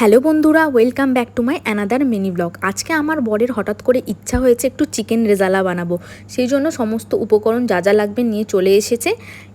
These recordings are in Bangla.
হ্যালো বন্ধুরা welcome back to my another mini blog আজকে আমার বরের হঠাৎ করে ইচ্ছা হয়েছে একটু চিকেন রেজালা বানাবো। সেই জন্য সমস্ত উপকরণ যা যা লাগবে নিয়ে চলে এসেছে।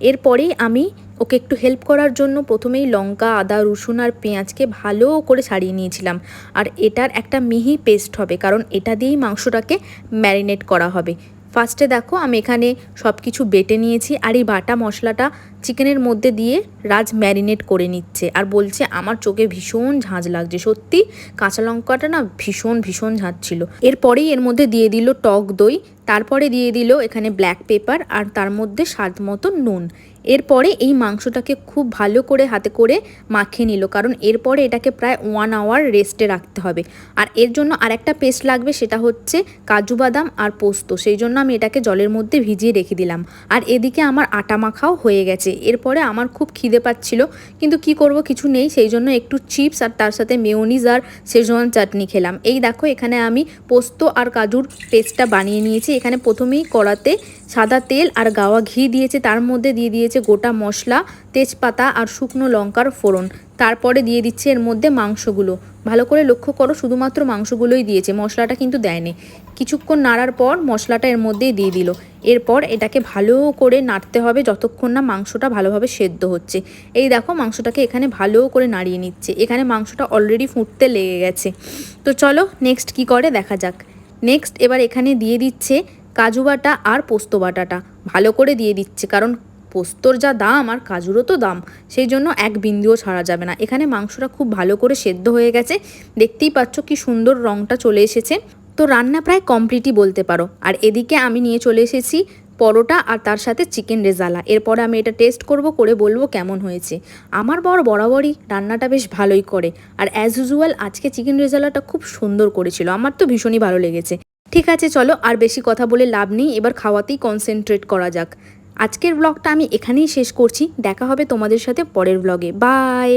এরপরেই আমি ওকে একটু হেল্প করার জন্য প্রথমেই লঙ্কা, আদা, রসুন আর পেঁয়াজকে ভালো করে ছাড়িয়ে নিয়েছিলাম। আর এটার একটা মিহি পেস্ট হবে, কারণ এটা দিয়েই মাংসটাকে ম্যারিনেট করা হবে। ফার্স্টে দেখো, আমি এখানে সব কিছু বেটে নিয়েছি আর এই বাটা মশলাটা চিকেনের মধ্যে দিয়ে রাজ ম্যারিনেট করে নিচ্ছে। আর বলছে, আমার চোখে ভীষণ ঝাঁঝ লাগছে, সত্যি। কাঁচা লঙ্কাটা না ভীষণ ভীষণ ঝাঁঝ ছিল। এরপরেই এর মধ্যে দিয়ে দিল টক দই, তারপরে দিয়ে দিল এখানে ব্ল্যাক পেপার আর তার মধ্যে স্বাদ মতো নুন। এরপরে এই মাংসটাকে খুব ভালো করে হাতে করে মাখিয়ে নিল, কারণ এরপরে এটাকে প্রায় ওয়ান আওয়ার রেস্টে রাখতে হবে। আর এর জন্য আরেকটা পেস্ট লাগবে, সেটা হচ্ছে কাজু বাদাম আর পোস্ত। সেই জন্য আমি এটাকে জলের মধ্যে ভিজিয়ে রেখে দিলাম। আর এদিকে আমার আটা মাখাও হয়ে গেছে। এরপরে আমার খুব খিদে পাচ্ছিল, কিন্তু কি করব কিছু নেই, সেই জন্য একটু চিপস আর তার সাথে মেয়োনিজ আর সেজওয়ান চাটনি খেলাম। এই দেখো, এখানে আমি পোস্ত আর কাজুর পেস্টটা বানিয়ে নিয়েছি। এখানে প্রথমেই কড়াতে সাদা তেল আর গাওয়া ঘি দিয়েছে, তার মধ্যে দিয়ে দিয়েছে গোটা মশলা, তেজপাতা আর শুকনো লঙ্কার ফোড়ন। তারপরে দিয়ে দিচ্ছে এর মধ্যে মাংসগুলো। ভালো করে লক্ষ্য করো, শুধুমাত্র মাংসগুলোই দিয়েছে, মশলাটা কিন্তু দেয়নি। কিছুক্ষণ নাড়ার পর মশলাটা এর মধ্যেই দিয়ে দিল। এরপর এটাকে ভালো করে নাড়তে হবে যতক্ষণ না মাংসটা ভালোভাবে সেদ্ধ হচ্ছে। এই দেখো মাংসটাকে এখানে ভালো করে নাড়িয়ে নিচ্ছে। এখানে মাংসটা অলরেডি ফুটতে লেগে গেছে। তো চলো নেক্সট কি করে দেখা যাক। নেক্সট এবার এখানে দিয়ে দিচ্ছে কাজু বাটা আর পোস্ত বাটাটা। ভালো করে দিয়ে দিচ্ছে, কারণ পোস্তর যা দাম আর কাজুরও তো দাম, সেই জন্য এক বিন্দুও ছাড়া যাবে না। এখানে মাংসটা খুব ভালো করে সেদ্ধ হয়ে গেছে। দেখতেই পাচ্ছ কি সুন্দর রঙটা চলে এসেছে। তো রান্না প্রায় কমপ্লিটই বলতে পারো। আর এদিকে আমি নিয়ে চলে এসেছি পরোটা আর তার সাথে চিকেন রেজালা। এরপরে আমি এটা টেস্ট করব, করে বলব কেমন হয়েছে। আমার বর বরাবরই রান্নাটা বেশ ভালোই করে। আর অ্যাজ ইউজুয়াল আজকে চিকেন রেজালাটা খুব সুন্দর করেছিল। আমার তো ভীষণই ভালো লেগেছে। ঠিক আছে, চলো, আর বেশি কথা বলে লাভ নেই। এবার খাওয়াতেই কনসেন্ট্রেট করা যাক। আজকের ব্লগটা আমি এখানেই শেষ করছি। দেখা হবে তোমাদের সাথে পরের ব্লগে বাই